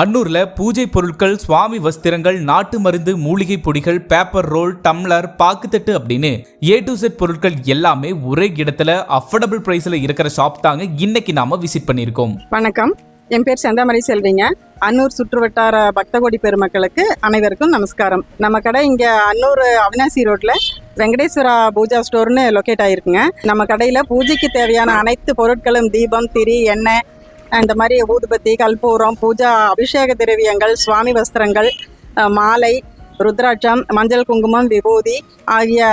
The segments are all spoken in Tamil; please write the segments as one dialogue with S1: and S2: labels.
S1: அன்னூரில் பூஜை பொருட்கள் சுவாமி வஸ்திரங்கள் நாட்டு மருந்து மூலிகை பொடிகள் பேப்பர் ரோல் டம்ளர் பாக்குத்தட்டு அப்படின்னு ஏ டு செட் பொருட்கள் எல்லாமே ஒரே இடத்துல அஃபோர்டபுள் ப்ரைஸில் இருக்கிற ஷாப் தாங்க இன்னைக்கு நாம விசிட் பண்ணியிருக்கோம்.
S2: வணக்கம். என் பேர் செந்தாமரை செல்விங்க. அன்னூர் சுற்றுவட்டார பக்தகோடி பெருமக்களுக்கு அனைவருக்கும் நமஸ்காரம். நம்ம கடை இங்கே அன்னூர் அவினாசி ரோட்டில் வெங்கடேஸ்வரா பூஜா ஸ்டோர்னு லொக்கேட் ஆகிருக்குங்க நம்ம கடையில் பூஜைக்கு தேவையான அனைத்து பொருட்களும் தீபம் திரி எண்ணெய் இந்த மாதிரி ஊதுபத்தி கல்பூரம் பூஜா அபிஷேக திரவியங்கள் சுவாமி வஸ்திரங்கள் மாலை ருத்ராட்சம் மஞ்சள் குங்குமம் விபூதி ஆகிய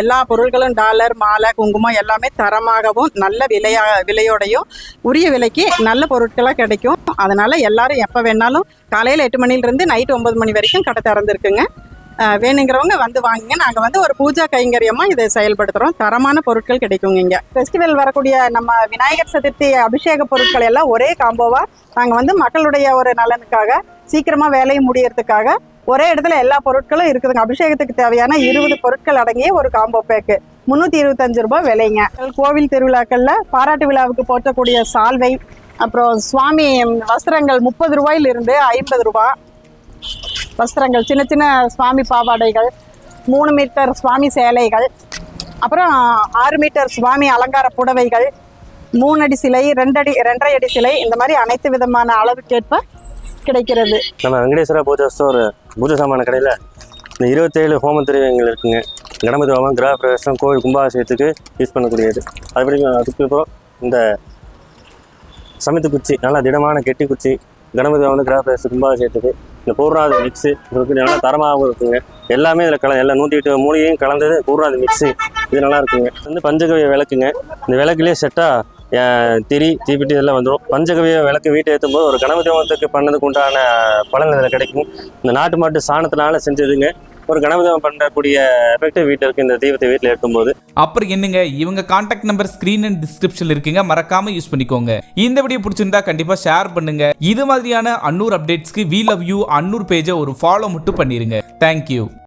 S2: எல்லா பொருட்களும் டாலர் மாலை குங்குமம் எல்லாமே தரமாகவும் நல்ல விலையா விலையோடையும் உரிய விலைக்கு நல்ல பொருட்களாக கிடைக்கும். அதனால் எல்லாரும் எப்போ வேணாலும் காலையில் எட்டு மணிலிருந்து நைட் ஒன்பது மணி வரைக்கும் கடை திறந்துருக்குங்க. வேணுங்கிறவங்க வந்து வாங்குங்க. நாங்கள் வந்து ஒரு பூஜா கைங்கரியமாக இதை செயல்படுத்துகிறோம் தரமான பொருட்கள் கிடைக்குங்க இங்கே. ஃபெஸ்டிவல் வரக்கூடிய நம்ம விநாயகர் சதுர்த்தி அபிஷேக பொருட்கள் எல்லாம் ஒரே காம்போவாக நாங்கள் வந்து மக்களுடைய ஒரு நலனுக்காக சீக்கிரமாக வேலையை முடியறதுக்காக ஒரே இடத்துல எல்லா பொருட்களும் இருக்குதுங்க. அபிஷேகத்துக்கு தேவையான இருபது பொருட்கள் அடங்கிய ஒரு காம்போ பேக்கு முந்நூற்றி இருபத்தஞ்சு ரூபாய் விலைங்க. கோவில் திருவிழாக்களில் பாராட்டு விழாவுக்கு போற்றக்கூடிய சால்வை அப்புறம் சுவாமி வஸ்திரங்கள் முப்பது ரூபாயிலிருந்து ஐம்பது ரூபாய் வஸ்திரங்கள் சின்ன சின்ன சுவாமி பாவாடைகள் மூணு மீட்டர் சுவாமி சேலைகள் அப்புறம் ஆறு மீட்டர் சுவாமி அலங்கார புடவைகள் மூணு அடி சிலை ரெண்டடி ரெண்டரை அடி சிலை இந்த மாதிரி அனைத்து விதமான அளவுக்கேற்ப கிடைக்கிறது.
S3: நம்ம வெங்கடேஸ்வரா பூஜா ஸ்டோர் பூஜை சாமான கடையில் இந்த இருபத்தேழு ஹோம திரவியங்கள் இருக்குங்க. கணபதி ஹோமம் கிரக பிரவேசம் கோவில் கும்பாபிஷேகத்துக்கு யூஸ் பண்ணக்கூடியது. அதுபடி அதுக்கப்புறம் இந்த சமைத்து குச்சி நல்லா திடமான கெட்டி குச்சி கணபதி ஹோமம் கிரக பிரவேசம் கும்பாபிஷேகத்துக்கு இந்த பூர்ணாதி மிக்ஸு இதுக்கு நல்லா தரமாகவும் இருக்குங்க எல்லாமே இதில் கல எல்லா நூற்றி எட்டு மூலிகையும் கலந்தது பூர்ணாதி மிக்ஸு இது நல்லா இருக்குங்க. வந்து பஞ்சகவிய விளக்குங்க. இந்த விளக்குலேயே செட்டாக திரி தீப்பிட்டி இதெல்லாம் வந்துடும் பஞ்சகவிய விளக்கு வீட்டை ஏற்றும் போது ஒரு கனவு தேவத்துக்கு பண்ணதுக்கு உண்டான பலன் இதில் கிடைக்கும். இந்த நாட்டு மாட்டு சாணத்தினால செஞ்சதுங்க. ஒரு கணபதி பண்ணக்கூடிய எஃபெக்டிவ் வீட்டில் இருக்கு இந்த தீபத்தை வீட்டில் இருக்கும்போது
S1: அப்புறம் என்னங்க இவங்க கான்டாக்ட் நம்பர் ஸ்கிரீன் அண்ட் டிஸ்கிரிப்ஷன்ல இருக்குங்க மறக்காம யூஸ் பண்ணிக்கோங்க. இந்த வீடியோ பிடிச்சிருந்தா கண்டிப்பா ஷேர் பண்ணுங்க. இது மாதிரியான அன்னூர் அப்டேட்ஸ்க்கு வி லவ் யூ அன்னூர் பேஜை ஒரு ஃபாலோ மட்டும் பண்ணிருங்க. தேங்க்யூ